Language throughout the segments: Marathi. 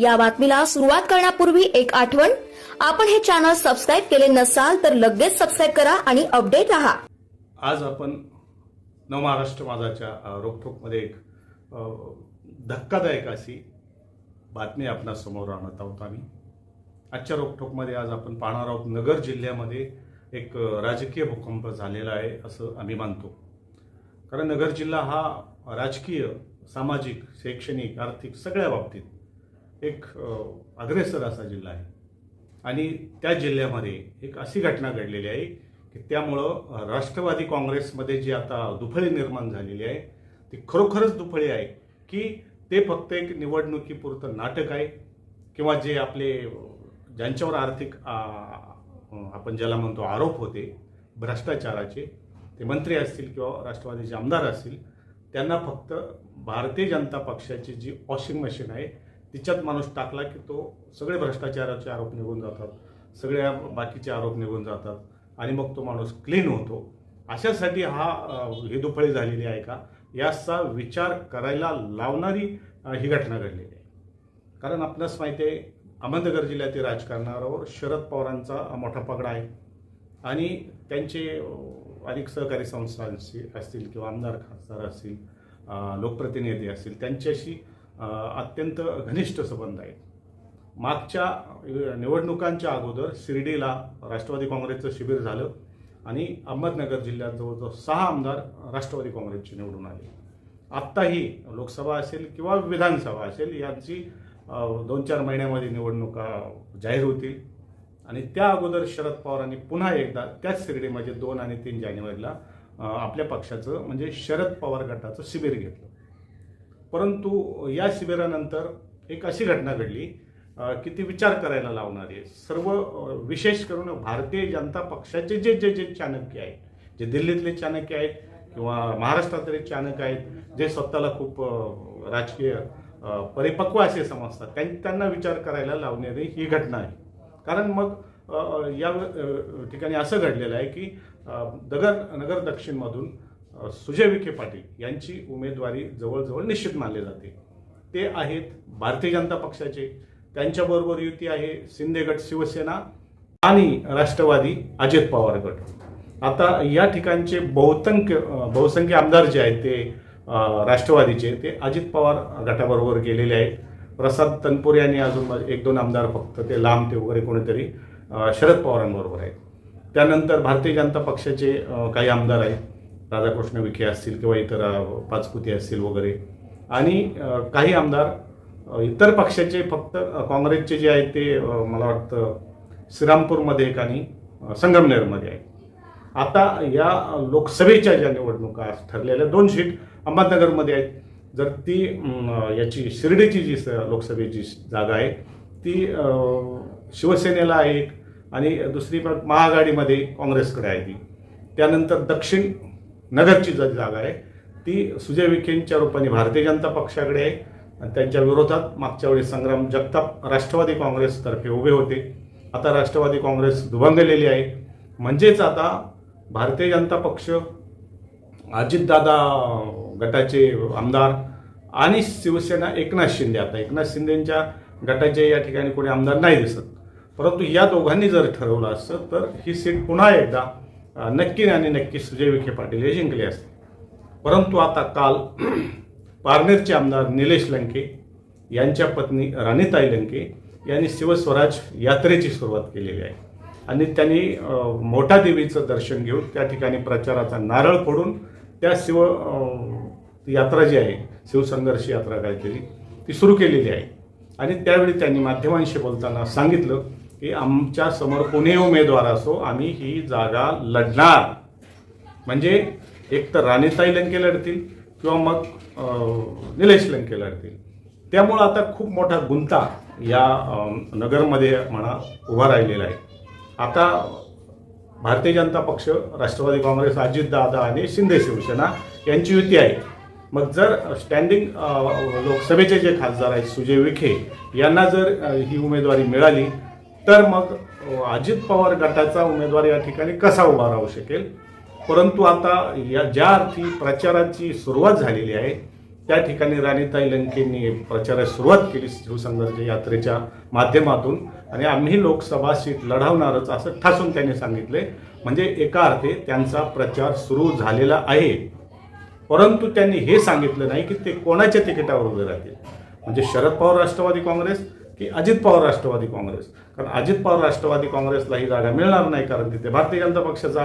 या बातमीला सुरुवात करण्यापूर्वी एक आठवण. आपण हे चॅनल सबस्क्राईब केले नसाल तर लगेच सबस्क्राईब करा आणि अपडेट राहा. आज आपण नवमहाराष्ट्र माझाच्या अ, रोखोकमध्ये एक धक्कादायक अशी बातमी आपणासमोर आणत आहोत आम्ही. आजच्या रोखोकमध्ये आज आपण पाहणार आहोत नगर जिल्ह्यामध्ये एक राजकीय भूकंप झालेला आहे असं आम्ही मानतो. कारण नगर जिल्हा हा राजकीय सामाजिक शैक्षणिक आर्थिक सगळ्या बाबतीत एक अग्रेसर असा जिल्हा आहे. आणि त्या जिल्ह्यामध्ये एक अशी घटना घडलेली आहे की त्यामुळं राष्ट्रवादी काँग्रेसमध्ये जी आता दुफळी निर्माण झालेली आहे ती खरोखरच दुफळी आहे की ते फक्त एक निवडणुकीपुरतं नाटक आहे किंवा जे आपले ज्यांच्यावर आर्थिक आपण ज्याला म्हणतो आरोप होते भ्रष्टाचाराचे ते मंत्री असतील किंवा राष्ट्रवादीचे आमदार असतील त्यांना फक्त भारतीय जनता पक्षाची जी वॉशिंग मशीन आहे तिच्यात माणूस टाकला की तो सगळे भ्रष्टाचाराचे आरोप निघून जातात सगळ्या बाकीचे आरोप निघून जातात आणि मग तो माणूस क्लीन होतो. अशासाठी हा अ, ही दुफळी झालेली आहे का? याचा विचार करायला लावणारी ही घटना घडलेली आहे. कारण आपणास माहिती आहे अहमदनगर जिल्ह्यातील राजकारणावर शरद पवारांचा मोठा पगडा आहे. आणि त्यांचे अनेक सहकारी संस्थांशी असतील किंवा आमदार खासदार असतील लोकप्रतिनिधी असतील त्यांच्याशी अत्यंत घनिष्ठ संबंध आहेत. मागच्या निवडणुकांच्या अगोदर शिर्डीला राष्ट्रवादी काँग्रेसचं शिबिर झालं आणि अहमदनगर जिल्ह्यात जवळजवळ सहा आमदार राष्ट्रवादी काँग्रेसचे निवडून आले. आत्ताही लोकसभा असेल किंवा विधानसभा असेल यांची दोन चार महिन्यामध्ये निवडणुका जाहीर होतील. आणि त्या अगोदर शरद पवारांनी पुन्हा एकदा त्याच शिर्डीमध्ये दोन आणि तीन जानेवारीला आपल्या पक्षाचं म्हणजे शरद पवार गटाचं शिबिर घेतलं. परंतु या शिबिरानंतर एक अशी घटना घडली की ती विचार करायला लावणारी आहे सर्व विशेष करून भारतीय जनता पक्षाचे जे जे जे चाणक्य आहेत जे दिल्लीतले चाणक्य आहेत किंवा महाराष्ट्रातले चाणक्य आहेत जे स्वतःला खूप राजकीय परिपक्व असे समजतात त्यां- त्यांना विचार करायला लावणारी ही घटना आहे. कारण मग या ठिकाणी असं घडलेलं आहे की दगर नगर नगर दक्षिणमधून सुजय विखे पाटील यांची उमेदवारी जवळजवळ निश्चित मानली जाते. ते आहेत भारतीय जनता पक्षाचे. त्यांच्याबरोबर युती आहे शिंदे गट शिवसेना आणि राष्ट्रवादी अजित पवार गट. आता या ठिकाणचे बहुतंक बहुसंख्य आमदार जे आहेत ते राष्ट्रवादीचे ते अजित पवार गटाबरोबर गेलेले आहेत. प्रसाद तनपुरे आणि अजून एक दोन आमदार फक्त ते लांब ते वगैरे कोणीतरी शरद पवारांबरोबर आहेत. त्यानंतर भारतीय जनता पक्षाचे काही आमदार आहेत. राधाकृष्ण विखे असतील किंवा इतर पाचपुती पाचपुते असतील वगैरे. आणि काही आमदार इतर पक्षाचे फक्त काँग्रेसचे जे आहेत ते मला वाटतं श्रीरामपूरमध्ये एक आणि संगमनेरमध्ये आहे आता या लोकसभेच्या ज्या निवडणुका ठरलेल्या दोन सीट अहमदनगरमध्ये आहेत. जर ती याची शिर्डीची जी स- लोकसभेची जागा आहे ती शिवसेनेला आहे एक आणि दुसरी महाआघाडीमध्ये काँग्रेसकडे आहे ती. त्यानंतर दक्षिण नगरची जी जागा आहे ती सुजय विखेंच्या रूपाने भारतीय जनता पक्षाकडे आहे. आणि त्यांच्या विरोधात मागच्या वेळी संग्राम जगताप राष्ट्रवादी काँग्रेसतर्फे उभे होते. आता राष्ट्रवादी काँग्रेस दुभंगलेली आहे. म्हणजेच आता भारतीय जनता पक्ष अजितदादा गटाचे आमदार आणि शिवसेना एकनाथ शिंदे. आता एकनाथ शिंदेच्या गटाचे या ठिकाणी कोणी आमदार नाही दिसत. परंतु या दोघांनी जर ठरवलं असतं तर ही सीट पुन्हा एकदा नक्की आणि नक्की सुजय विखे पाटील हे जिंकले असते परंतु आता काल पारनेरचे आमदार निलेश लंके यांच्या पत्नी राणीताई लंके यांनी शिवस्वराज यात्रेची सुरुवात केलेली आहे. आणि त्यांनी मोठा देवीचं दर्शन घेऊन त्या ठिकाणी प्रचाराचा नारळ फोडून त्या शिव यात्रा जी आहे शिवसंघर्ष यात्रा काहीतरी ती सुरू केलेली आहे. आणि त्यावेळी त्यांनी माध्यमांशी बोलताना सांगितलं की आमच्यासमोर कोणी उमेदवार असो आम्ही ही जागा लढणार. म्हणजे एक तर राणीताई लंके लढतील किंवा मग निलेश लंके लढतील. त्यामुळं आता खूप मोठा गुंता या नगरमध्ये म्हणा उभा राहिलेला आहे. आता भारतीय जनता पक्ष राष्ट्रवादी काँग्रेस अजितदादा आणि शिंदे शिवसेना यांची युती आहे. मग जर स्टँडिंग लोकसभेचे जे खासदार आहेत सुजय विखे यांना जर ही उमेदवारी मिळाली तर मग अजित पवार गटाचा उमेदवार या ठिकाणी कसा उभा राहू शकेल? परंतु आता या ज्या अर्थी प्रचाराची सुरुवात झालेली आहे त्या ठिकाणी राणीताई लंकेंनी प्रचारास सुरुवात केली शिवसंघर्ष यात्रेच्या माध्यमातून. आणि आम्ही लोकसभा सीट लढवणारच असं ठासून त्यांनी सांगितले. म्हणजे एका अर्थी त्यांचा प्रचार सुरू झालेला आहे. परंतु त्यांनी हे सांगितलं नाही की ते कोणाच्या तिकिटावर उभे राहतील. म्हणजे शरद पवार राष्ट्रवादी काँग्रेस की अजित पवार राष्ट्रवादी काँग्रेस. कारण अजित पवार राष्ट्रवादी काँग्रेसला ही जागा मिळणार नाही कारण तिथे भारतीय जनता पक्षाचा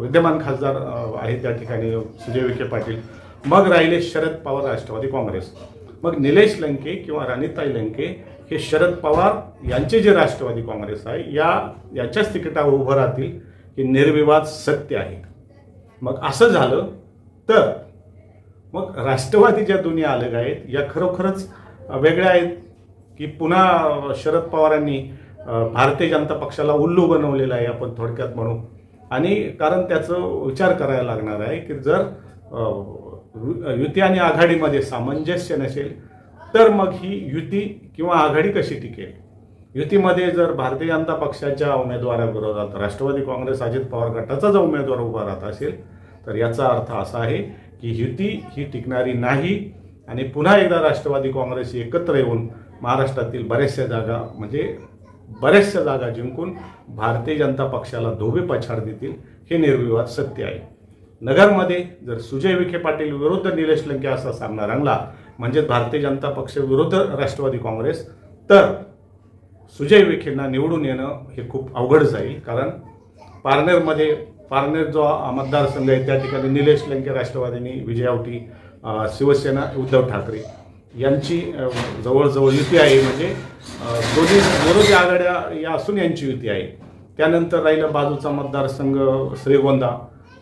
विद्यमान खासदार आहे त्या ठिकाणी सुजय विखे पाटील. मग राहिले शरद पवार राष्ट्रवादी काँग्रेस. मग निलेश लंके किंवा राणीताई लंके हे शरद पवार यांचे जे राष्ट्रवादी काँग्रेस आहे या याच्याच तिकिटावर उभं राहतील हे निर्विवाद सत्य आहे. मग असं झालं तर मग राष्ट्रवादी ज्या दोन्ही अलग आहेत या खरोखरच वेगळ्या आहेत. की पुन्हा शरद पवारांनी भारतीय जनता पक्षाला उल्लू बनवलेलं आहे आपण थोडक्यात म्हणू. आणि कारण त्याचं विचार करायला लागणार आहे की जर यु- युती आणि आघाडीमध्ये सामंजस्य नसेल तर मग ही युती किंवा आघाडी कशी टिकेल? युतीमध्ये जर भारतीय जनता पक्षाच्या उमेदवाराविरोधात राष्ट्रवादी काँग्रेस अजित पवार गटाचा जर उमेदवार उभा राहत असेल तर याचा अर्थ असा आहे की युती ही टिकणारी नाही आणि पुन्हा एकदा राष्ट्रवादी काँग्रेस एकत्र येऊन महाराष्ट्रातील बऱ्याचशा जागा म्हणजे बऱ्याचशा जागा जिंकून भारतीय जनता पक्षाला धोबे पछाड देतील हे निर्विवाद सत्य आहे. नगरमध्ये जर सुजय विखे पाटील विरुद्ध निलेश लंके असा सामना रंगला म्हणजेच भारतीय जनता पक्ष विरुद्ध राष्ट्रवादी काँग्रेस तर सुजय विखेंना निवडून येणं हे खूप अवघड जाईल कारण पारनेरमध्ये पारनेर जो मतदारसंघ आहे त्या ठिकाणी निलेश लंके राष्ट्रवादीनी विजयावटी शिवसेना उद्धव ठाकरे यांची जवळजवळ युती आहे म्हणजे दोन्ही विरोधी आघाड्या या असून यांची युती आहे. त्यानंतर राहिलं बाजूचा मतदारसंघ श्रीगोंदा.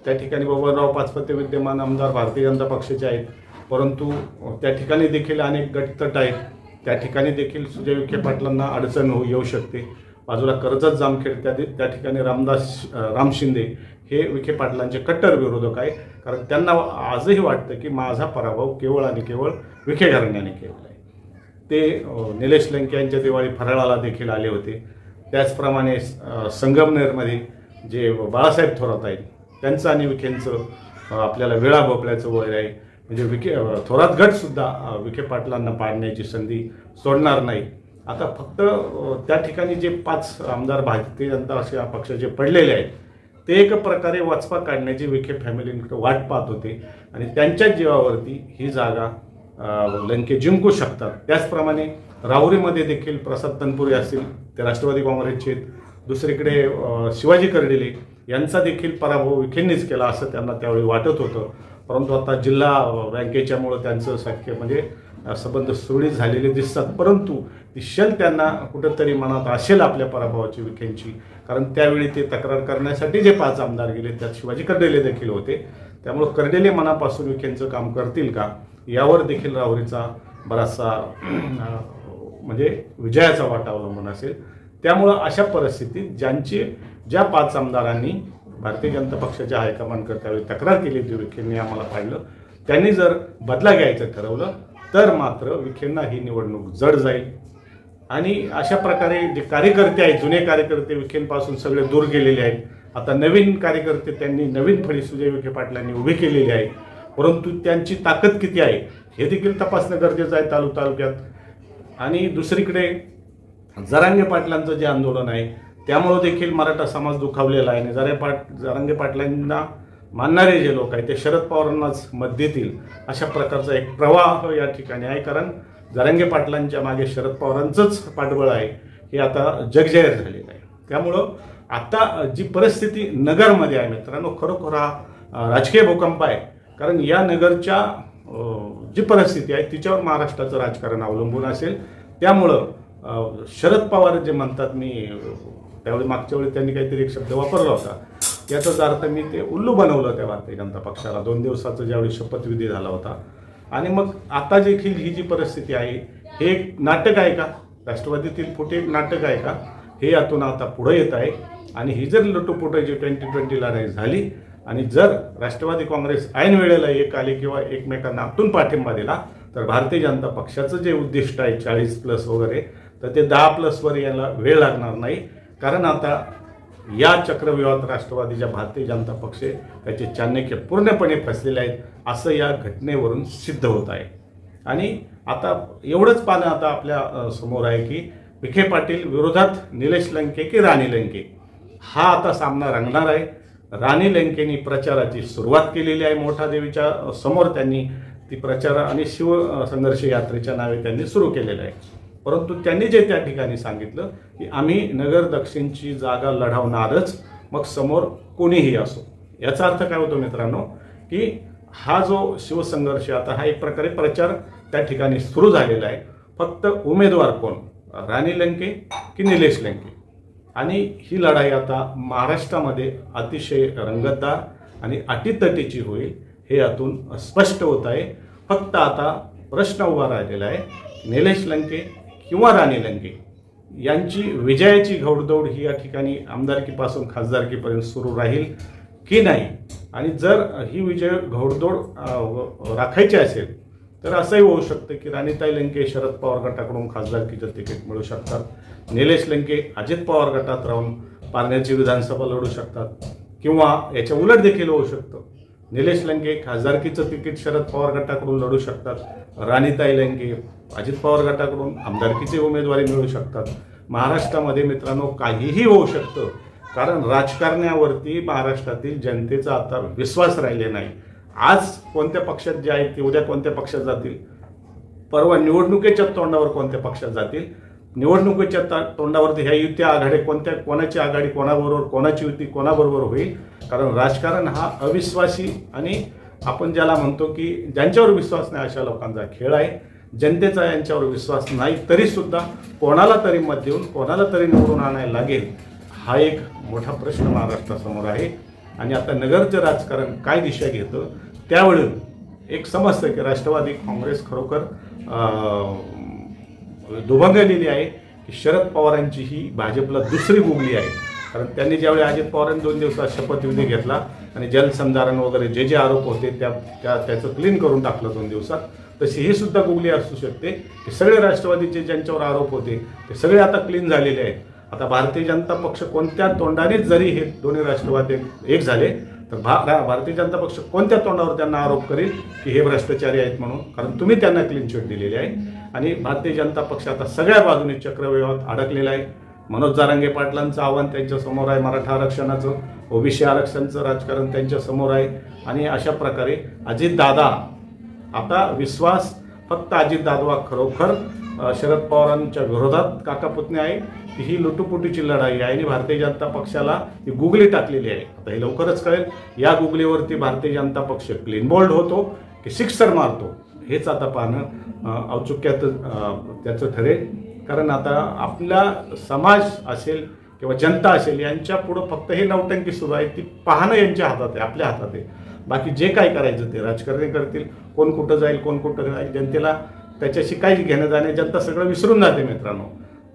त्या ठिकाणी बबनराव पाचपते विद्यमान आमदार भारतीय जनता पक्षाचे आहेत. परंतु त्या ठिकाणी देखील अनेक गटतट आहेत. त्या ठिकाणी देखील सुजय विखे पाटलांना अडचण होऊ येऊ शकते. बाजूला कर्जत जामखेड त्या त्या ठिकाणी रामदास राम शिंदे. हे विखे पाटलांचे कट्टर विरोधक आहे कारण त्यांना आजही वाटतं की माझा पराभव केवळ आणि केवळ विखे घराण्याने केलेला आहे. ते निलेश लंके यांच्या दिवाळी फराळाला देखील आले होते. त्याचप्रमाणे संगमनेरमध्ये जे बाळासाहेब थोरात आहेत त्यांचं आणि विखेंचं आपल्याला वेळा भोपळ्याचं वय आहे. म्हणजे विखे थोरात गटसुद्धा विखे पाटलांना पाडण्याची संधी सोडणार नाही. आता फक्त त्या ठिकाणी जे पाच आमदार भारतीय जनता पक्षाचे पडलेले आहेत ते एक प्रकारे वाचपा काढण्याची विखे फॅमिलींकडे वाट पाहत होते. आणि त्यांच्याच जीवावरती ही जागा लंके जिंकू शकतात. त्याचप्रमाणे राहुरीमध्ये देखील प्रसाद तनपुरे असतील ते राष्ट्रवादी काँग्रेसचे दुसरीकडे शिवाजी कर्डिले यांचा देखील पराभव विखेंनीच केला असं त्यांना त्यावेळी वाटत होतं. परंतु आता जिल्हा बँकेच्यामुळं त्यांचं शक्य म्हणजे संबंध सुरळीत झालेले दिसतात. परंतु ती शल त्यांना कुठंतरी मनात असेल आपल्या पराभवाची विखेंची. कारण त्यावेळी ते तक्रार करण्यासाठी जे पाच आमदार गेले त्यात शिवाजी कर्डेले देखील होते. त्यामुळं कर्डेले मनापासून विखेंचं काम करतील का? यावर देखील राहुरीचा बराचसा म्हणजे विजयाचा वाटा अवलंबून असेल. त्यामुळं अशा परिस्थितीत ज्यांचे ज्या पाच आमदारांनी भारतीय जनता पक्षाच्या हायकमांडकडे त्यावेळी तक्रार केली होती विखेंनी आम्हाला पाहिलं. त्यांनी जर बदला घ्यायचं ठरवलं तर मात्र विखेंना ही निवडणूक जड जाईल. आणि अशा प्रकारे जे कार्यकर्ते आहेत जुने कार्यकर्ते विखेंपासून सगळे दूर गेलेले आहेत. आता नवीन कार्यकर्ते त्यांनी नवीन फळी सुजय विखे पाटलांनी उभी केलेली आहे. परंतु त्यांची ताकद किती आहे हे देखील तपासणं गरजेचं आहे तालु तालुक्यात. आणि दुसरीकडे जरांगे पाटलांचं जे आंदोलन आहे त्यामुळं देखील मराठा समाज दुखावलेला आहे. आणि जरे पाट जरांगे पाटलांना मानणारे जे लोक आहेत ते शरद पवारांनाच मत देतील. अशा प्रकारचा एक प्रवाह या ठिकाणी आहे. कारण जरांगे पाटलांच्या मागे शरद पवारांचंच पाठबळ आहे. हे आता जगजाहीर झालेलं आहे. त्यामुळं आता जी परिस्थिती नगरमध्ये आहे मित्रांनो खरोखर हा राजकीय भूकंप आहे. कारण या नगरच्या जी परिस्थिती आहे तिच्यावर महाराष्ट्राचं राजकारण अवलंबून असेल. त्यामुळं शरद पवार जे म्हणतात मी त्यावेळी मागच्या वेळी त्यांनी काहीतरी एक शब्द वापरला होता. याचाच अर्थ मी ते उल्लू बनवलं त्या भारतीय जनता पक्षाला. दोन दिवसाचा ज्यावेळी शपथविधी झाला होता. आणि मग आता देखील ही जी परिस्थिती आहे हे एक नाटक आहे का? राष्ट्रवादीतील फुटे एक नाटक आहे का? हे यातून आता पुढं येत आहे. आणि ही जर लटोपुटाची ट्वेंटी ट्वेंटी लढाई झाली आणि जर राष्ट्रवादी काँग्रेस ऐन वेळेला एक आले किंवा एकमेकांना आतून पाठिंबा दिला तर भारतीय जनता पक्षाचं जे उद्दिष्ट आहे चाळीस प्लस वगैरे तर ते दहा प्लसवर यायला वेळ लागणार नाही. कारण आता या चक्रव्यूहात राष्ट्रवादीच्या भारतीय जनता पक्ष त्याचे चाणक्य पूर्णपणे फसलेले आहेत असं या घटनेवरून सिद्ध होत आहे. आणि आता एवढंच पानं आता आपल्यासमोर आहे की विखे पाटील विरोधात निलेश लंके की राणी लंके? हा आता सामना रंगणार आहे. राणी लंकेनी प्रचाराची सुरुवात केलेली आहे मोठा देवीच्या समोर त्यांनी ती प्रचार आणि शिव संघर्ष यात्रेच्या नावे त्यांनी सुरू केलेलं आहे. परंतु त्यांनी जे त्या ठिकाणी सांगितलं की आम्ही नगर दक्षिणची जागा लढवणारच मग समोर कोणीही असो. याचा अर्थ काय होतो मित्रांनो की हा जो शिवसंघर्ष आता हा एक प्रकारे प्रचार त्या ठिकाणी सुरू झालेला आहे. फक्त उमेदवार कोण? राणी लंके की निलेश लंके? आणि ही लढाई आता महाराष्ट्रामध्ये अतिशय रंगतदार आणि अटीतटीची होईल हे यातून स्पष्ट होत आहे. फक्त आता प्रश्न उभा राहिलेला आहे निलेश लंके किंवा राणी लंके. यांची विजयाची घौडदौड ही या ठिकाणी आमदारकीपासून खासदारकीपर्यंत सुरू राहील की नाही? आणि जर ही विजय घौडदौड राखायची असेल तर असंही होऊ शकतं की राणीताई लंके शरद पवार गटाकडून खासदारकीचं तिकीट मिळू शकतात. निलेश लंके अजित पवार गटात राहून पारण्याची विधानसभा लढू शकतात. किंवा याच्या उलट देखील होऊ शकतं. निलेश लंके खासदारकीचं तिकीट शरद पवार गटाकडून लढू शकतात. राणीताई लंके अजित पवार गटाकडून आमदारकीची उमेदवारी मिळू शकतात. महाराष्ट्रामध्ये मित्रांनो काहीही होऊ शकतं. कारण राजकारण्यावरती महाराष्ट्रातील जनतेचा आता विश्वास राहिले नाही. आज कोणत्या पक्षात जे आहेत ते उद्या कोणत्या पक्षात जातील? परवा निवडणुकीच्या तोंडावर कोणत्या पक्षात जातील? निवडणुकीच्या तोंडावरती ह्या युती आघाडी कोणत्या कोणाची आघाडी कोणाबरोबर कोणाची युती कोणाबरोबर होईल? कारण राजकारण हा अविश्वासी आणि आपण ज्याला म्हणतो की ज्यांच्यावर विश्वास नाही अशा लोकांचा खेळ आहे. जनतेचा यांच्यावर विश्वास नाही तरीसुद्धा कोणाला तरी मत देऊन कोणाला तरी निवडून आणायला लागेल हा एक मोठा प्रश्न महाराष्ट्रासमोर आहे. आणि आता नगरचं राजकारण काय दिशा घेतं त्यावेळी एक समजतं की राष्ट्रवादी काँग्रेस खरोखर दुभंगलेली आहे की शरद पवारांची ही भाजपला दुसरी गुगली आहे. कारण त्यांनी ज्यावेळी अजित पवारांनी दोन दिवसात शपथविधी घेतला आणि जलसंधारण वगैरे जे जे आरोप होते त्या त्या त्याचं क्लीन करून टाकलं दोन दिवसात. तशी ही सुद्धा गुगली असू शकते. की सगळे राष्ट्रवादीचे ज्यांच्यावर आरोप होते ते सगळे आता क्लीन झालेले आहेत. आता भारतीय जनता पक्ष कोणत्या तोंडानेच जरी हे दोन्ही राष्ट्रवादी एक झाले तर भा भारतीय जनता पक्ष कोणत्या तोंडावर त्यांना आरोप करेल की हे भ्रष्टाचारी आहेत म्हणून? कारण तुम्ही त्यांना क्लीन चिट दिलेली आहे. आणि भारतीय जनता पक्ष आता सगळ्या बाजूने चक्रव्यूहात अडकलेला आहे. मनोज जारांगे पाटलांचं आव्हान त्यांच्यासमोर आहे मराठा आरक्षणाचं ओबीसी आरक्षणाचं राजकारण त्यांच्यासमोर आहे. आणि अशा प्रकारे अजित दादा आता विश्वास फक्त अजित दादवा खरोखर शरद पवारांच्या विरोधात काकापुतणी आहे. की ही लुटुपुटीची लढाई आहे आणि भारतीय जनता पक्षाला ही गुगली टाकलेली आहे. आता हे लवकरच कळेल. या गुगलीवरती भारतीय जनता पक्ष क्लीन बोल्ड होतो की सिक्सर मारतो हेच आता पाहणं औचुक्यात त्याचं ठरेल. कारण आता आपला समाज असेल किंवा जनता असेल यांच्या पुढं फक्त हे नौटंकी सुरू आहे ती पाहणं यांच्या हातात आहे आपल्या हातात आहे. बाकी जे काय करायचं ते राजकारणी करतील कोण कुठं जाईल कोण कुठं जाईल जनतेला त्याच्याशी काहीच घेणं जाणे जनता सगळं विसरून जाते मित्रांनो.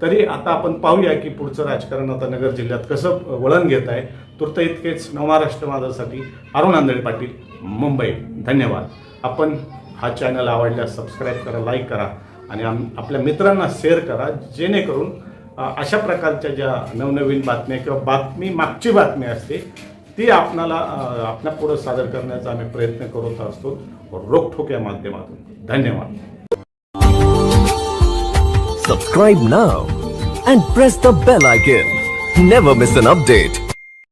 तरी आता आपण पाहूया की पुढचं राजकारण आता नगर जिल्ह्यात कसं वळण घेत आहे. तुर्त इतकेच नवमहाराष्ट्र माझासाठी अरुण आंधळे पाटील मुंबई. धन्यवाद. आपण हा चॅनल आवडल्यास सबस्क्राईब करा लाईक करा आणि आम आपल्या मित्रांना शेअर करा जेणेकरून अशा प्रकारच्या ज्या नवनवीन बातम्या किंवा बातमी मागची बातमी असते ती आपणाला आपल्या पुढे सादर करण्याचा आम्ही प्रयत्न करत असतो. रोखोक या माध्यमातून. धन्यवाद. Subscribe now and press the bell icon never miss an update